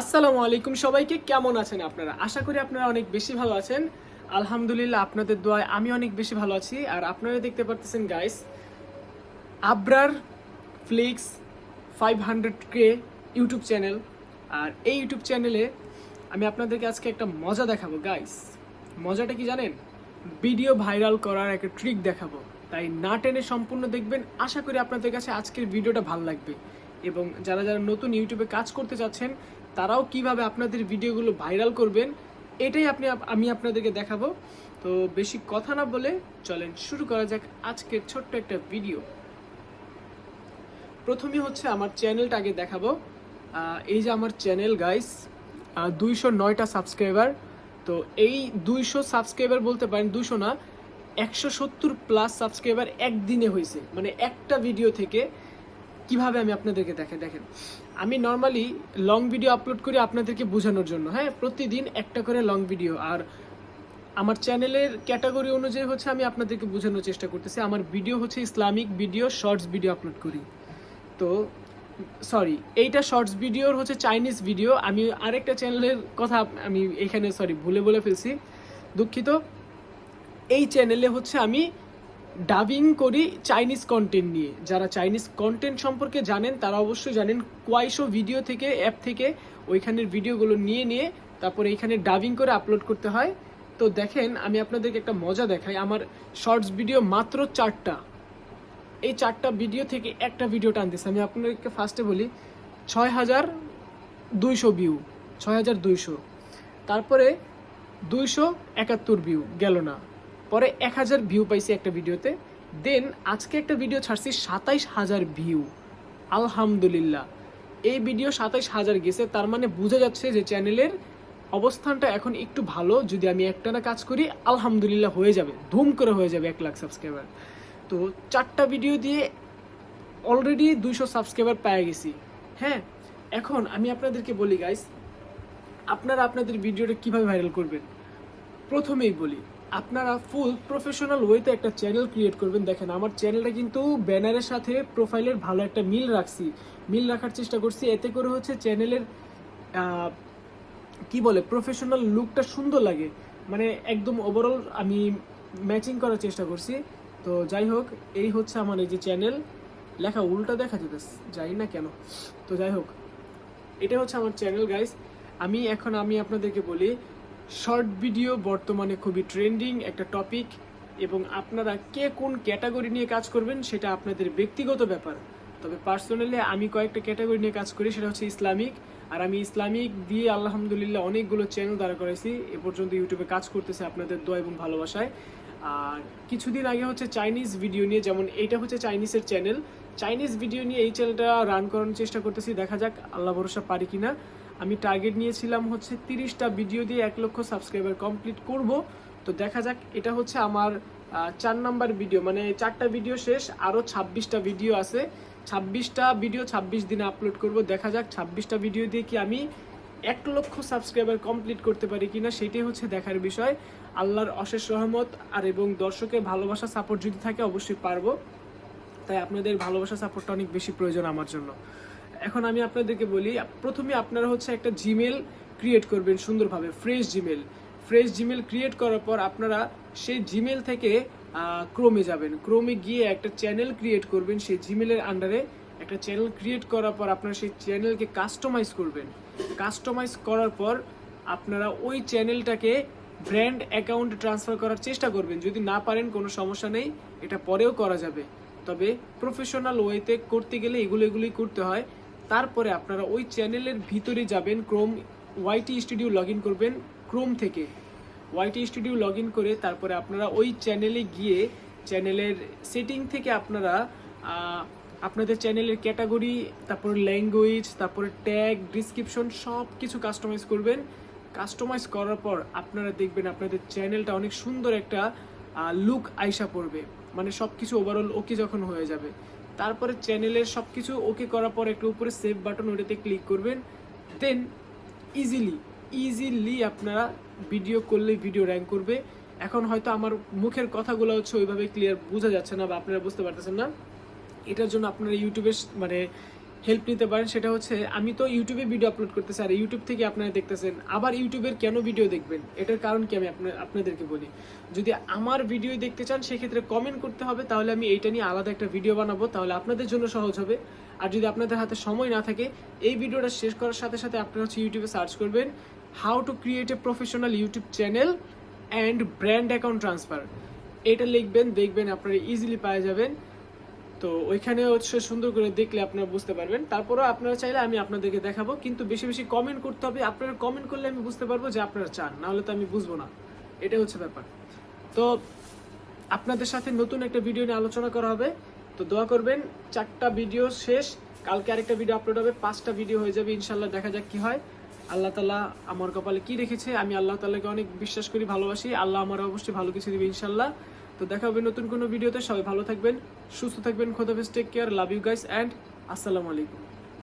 আসসালামু আলাইকুম সবাইকে, কেমন আছেন আপনারা? আশা করি আপনারা অনেক বেশি ভালো আছেন। আলহামদুলিল্লাহ, আপনাদের দোয়ায় আমি অনেক বেশি ভালো আছি। আর আপনারা দেখতে পারতেছেন guys Abrar flix five hundred কে ইউটিউব চ্যানেল। আর এই ইউটিউব চ্যানেলে আমি আপনাদেরকে আজকে একটা মজা দেখাবো গাইস মজাটা কি জানেন? ভিডিও ভাইরাল করার একটা ট্রিক দেখাবো। তাই না টেনে সম্পূর্ণ দেখবেন। আশা করি আপনাদের কাছে আজকের ভিডিওটা ভালো লাগবে। এবং যারা যারা নতুন ইউটিউবে কাজ করতে চাচ্ছেন তারাও কীভাবে আপনাদের ভিডিওগুলো ভাইরাল করবেন, এটাই আপনি আমি আপনাদেরকে দেখাবো। তো বেশি কথা না বলে চলেন শুরু করা যাক আজকের ছোট্ট একটা ভিডিও। প্রথমে হচ্ছে আমার চ্যানেলটা আগে দেখাবো। এই যে আমার চ্যানেল গাইস দুইশো নয়টা সাবস্ক্রাইবার তো এই দুইশো সাবস্ক্রাইবার বলতে পারেন দুশো না, একশো সত্তর প্লাস সাবস্ক্রাইবার একদিনে হয়েছে। মানে একটা ভিডিও থেকে কীভাবে আমি আপনাদেরকে দেখে দেখেন। আমি নর্মালি লং ভিডিও আপলোড করি আপনাদেরকে বোঝানোর জন্য। হ্যাঁ প্রতিদিন একটা করে লং ভিডিও আর আমার চ্যানেলের ক্যাটাগরি অনুযায়ী হচ্ছে আমি আপনাদেরকে বোঝানোর চেষ্টা করতেছি। আমার ভিডিও হচ্ছে Islamic video shorts video upload করি। তো সরি এইটা শর্টস ভিডিওর হচ্ছে চাইনিজ ভিডিও আমি আরেকটা চ্যানেলের কথা আমি এখানে সরি ভুলে বলে ফেলছি। দুঃখিত। এই চ্যানেলে হচ্ছে আমি ডাবিং করি চাইনিজ কন্টেন্ট নিয়ে। যারা চাইনিজ কন্টেন্ট সম্পর্কে জানেন, তারা অবশ্যই জানেন কোয়াইশো ভিডিও থেকে অ্যাপ থেকে ওইখানের ভিডিওগুলো নিয়ে নিয়ে তারপরে এইখানে ডাবিং করে আপলোড করতে হয়। তো দেখেন, আমি আপনাদেরকে একটা মজা দেখাই। আমার শর্টস ভিডিও মাত্র চারটা। এই চারটা ভিডিও থেকে একটা ভিডিও টানতেছে। আমি আপনাদেরকে ফার্স্টে বলি ছয় হাজার দুইশো ভিউ ছয় হাজার দুইশো। তারপরে দুইশো একাত্তর ভিউ গেল না। পরে এক হাজার ভিউ পাইছি একটা ভিডিওতে। দেন আজকে একটা ভিডিও ছাড়ছি সাতাইশ হাজার ভিউ আলহামদুলিল্লাহ। এই ভিডিও সাতাইশ হাজার গেছে, তার মানে বোঝা যাচ্ছে যে চ্যানেলের অবস্থানটা এখন একটু ভালো। যদি আমি একটানা কাজ করি, আলহামদুলিল্লাহ হয়ে যাবে। ধুম করে হয়ে যাবে এক লাখ সাবস্ক্রাইবার তো চারটা ভিডিও দিয়ে অলরেডি দুইশো সাবস্ক্রাইবার পেয়ে গেছি। হ্যাঁ এখন আমি আপনাদেরকে বলি গাইস আপনারা আপনাদের ভিডিওটা কীভাবে ভাইরাল করবেন? প্রথমেই বলি আপনারা ফুল প্রফেশনাল ওয়েতে একটা চ্যানেল ক্রিয়েট করবেন। দেখেন, আমার চ্যানেলটা কিন্তু ব্যানারের সাথে প্রোফাইলের ভালো একটা মিল রাখছি। মিল রাখার চেষ্টা করছি। এতে করে হচ্ছে চ্যানেলের কি বলে প্রফেশনাল লুকটা সুন্দর লাগে। মানে একদম ওভারঅল আমি ম্যাচিং করার চেষ্টা করছি। তো যাই হোক, এই হচ্ছে আমার এই যে চ্যানেল লেখা, উল্টা দেখা যেতে যাই না কেন। তো যাই হোক এটা হচ্ছে আমার চ্যানেল গাইস আমি এখন, আমি আপনাদেরকে বলি শর্ট ভিডিও বর্তমানে খুবই ট্রেন্ডিং একটা টপিক, এবং আপনারা কে কোন ক্যাটাগরি নিয়ে কাজ করবেন সেটা আপনাদের ব্যক্তিগত ব্যাপার। তবে পার্সোনালি আমি কয়েকটা ক্যাটাগরি নিয়ে কাজ করি, সেটা হচ্ছে ইসলামিক। আর আমি ইসলামিক দিয়ে আলহামদুলিল্লাহ অনেকগুলো চ্যানেল দাঁড়া করেছি এ পর্যন্ত ইউটিউবে কাজ করতেছে আপনাদের দোয়া এবং ভালোবাসায়। আর কিছুদিন আগে হচ্ছে চাইনিজ ভিডিও নিয়ে, যেমন এইটা হচ্ছে চাইনিজের চ্যানেল। চাইনিজ ভিডিও নিয়ে এই চ্যানেলটা রান করানোর চেষ্টা করতেছি, দেখা যাক আল্লাহ ভরসা পারি কিনা। আমি টার্গেট নিয়েছিলাম হচ্ছে তিরিশটা ভিডিও দিয়ে এক লক্ষ সাবস্ক্রাইবার কমপ্লিট করব। তো দেখা যাক, এটা হচ্ছে আমার চার নাম্বার ভিডিও মানে চারটা ভিডিও শেষ আরও ছাব্বিশটা ভিডিও আছে। ছাব্বিশটা ভিডিও ছাব্বিশ দিনে আপলোড করব। দেখা যাক, ছাব্বিশটা ভিডিও দিয়ে কি আমি এক লক্ষ সাবস্ক্রাইবার কমপ্লিট করতে পারি কিনা, সেটাই হচ্ছে দেখার বিষয়। আল্লাহর অশেষ রহমত, আর এবং দর্শকের ভালোবাসা সাপোর্ট যদি থাকে, অবশ্যই পারব। তাই আপনাদের ভালোবাসা সাপোর্টটা অনেক বেশি প্রয়োজন আমার জন্য। এখন আমি আপনাদেরকে বলি, প্রথমে আপনারা হচ্ছে একটা জিমেল ক্রিয়েট করবেন সুন্দরভাবে fresh Gmail fresh Gmail create করার পর আপনারা সেই জিমেল থেকে ক্রোমে যাবেন। ক্রোমে গিয়ে একটা চ্যানেল ক্রিয়েট করবেন, সেই জিমেলের আন্ডারে একটা চ্যানেল ক্রিয়েট করার পর আপনারা সেই চ্যানেলকে কাস্টমাইজ করবেন। কাস্টমাইজ করার পর আপনারা ওই চ্যানেলটাকে ব্র্যান্ড অ্যাকাউন্টে ট্রান্সফার করার চেষ্টা করবেন। যদি না পারেন, কোনো সমস্যা নেই, এটা পরেও করা যাবে। তবে প্রফেশনাল ওয়েতে করতে গেলে এগুলো, এগুলোই করতে হয়। তারপরে আপনারা ওই চ্যানেলের ভিতরে যাবেন Chrome YT studio log in করবেন ক্রোম থেকে। ওয়াইটি স্টুডিও লগ ইন করে তারপরে আপনারা ওই চ্যানেলে গিয়ে চ্যানেলের সেটিং থেকে আপনারা আপনাদের চ্যানেলের ক্যাটাগরি তারপরে ল্যাঙ্গুয়েজ তারপরে ট্যাগ ডিসক্রিপশন সব কিছু কাস্টমাইজ করবেন। কাস্টমাইজ করার পর আপনারা দেখবেন আপনাদের চ্যানেলটা অনেক সুন্দর একটা লুক আইসা পড়বে। মানে সব কিছু ওভারঅল ওকে যখন হয়ে যাবে। তারপরে চ্যানেলের সব কিছু ওকে করার পর একটু উপরে সেভ বাটন ওটাতে ক্লিক করবেন। দেন ইজিলি ইজিলি আপনারা ভিডিও করলেই ভিডিও র্যাঙ্ক করবে। এখন হয়তো আমার মুখের কথাগুলো হচ্ছে ওইভাবে ক্লিয়ার বোঝা যাচ্ছে না বা আপনারা বুঝতে পারতেছেন না। এটার জন্য আপনারা ইউটিউবের মানে হেল্প নিতে পারেন, সেটা হচ্ছে আমি তো ইউটিউবে ভিডিও আপলোড করতেছি, আর ইউটিউব থেকে আপনারা দেখতেছেন, আবার ইউটিউবের কেন ভিডিও দেখবেন? এটার কারণ কি আমি আপনা- আপনাদেরকে বলি। যদি আমার ভিডিও দেখতে চান, সেক্ষেত্রে কমেন্ট করতে হবে, তাহলে আমি এইটা নিয়ে আলাদা একটা ভিডিও বানাবো, তাহলে আপনাদের জন্য সহজ হবে। আর যদি আপনাদের হাতে সময় না থাকে, এই ভিডিওটা শেষ করার সাথে সাথে আপনারা হচ্ছে ইউটিউবে সার্চ করবেন how to create a professional YouTube channel and brand account transfer এটা লিখবেন, দেখবেন, আপনারা ইজিলি পাওয়া যাবেন। তো ওইখানে হচ্ছে সুন্দর করে দেখলে আপনারা বুঝতে পারবেন। তারপরেও আপনারা চাইলে আমি আপনাদেরকে দেখাবো, কিন্তু বেশি বেশি কমেন্ট করতে হবে। আপনারা কমেন্ট করলে আমি বুঝতে পারব যে আপনারা চান, নাহলে তো আমি বুঝব না। এটা হচ্ছে ব্যাপার। তো আপনাদের সাথে নতুন একটা ভিডিও নিয়ে আলোচনা করা হবে। তো দোয়া করবেন, চারটা ভিডিও শেষ। কালকে আরেকটা ভিডিও আপলোড হবে, পাঁচটা ভিডিও হয়ে যাবে ইনশাল্লাহ দেখা যাক কি হয়। আল্লাহ তালা আমার কপালে কি রেখেছে, আমি আল্লাহ তালাকে অনেক বিশ্বাস করি, ভালোবাসি। আল্লাহ আমার অবশ্যই ভালো কিছু দিবে ইনশাল্লাহ তো দেখা হবে নতুন কোনো ভিডিওতে। সবাই ভালো থাকবেন, সুস্থ থাকবেন, খোদাফেজ take care love you guys and আসসালামু আলাইকুম।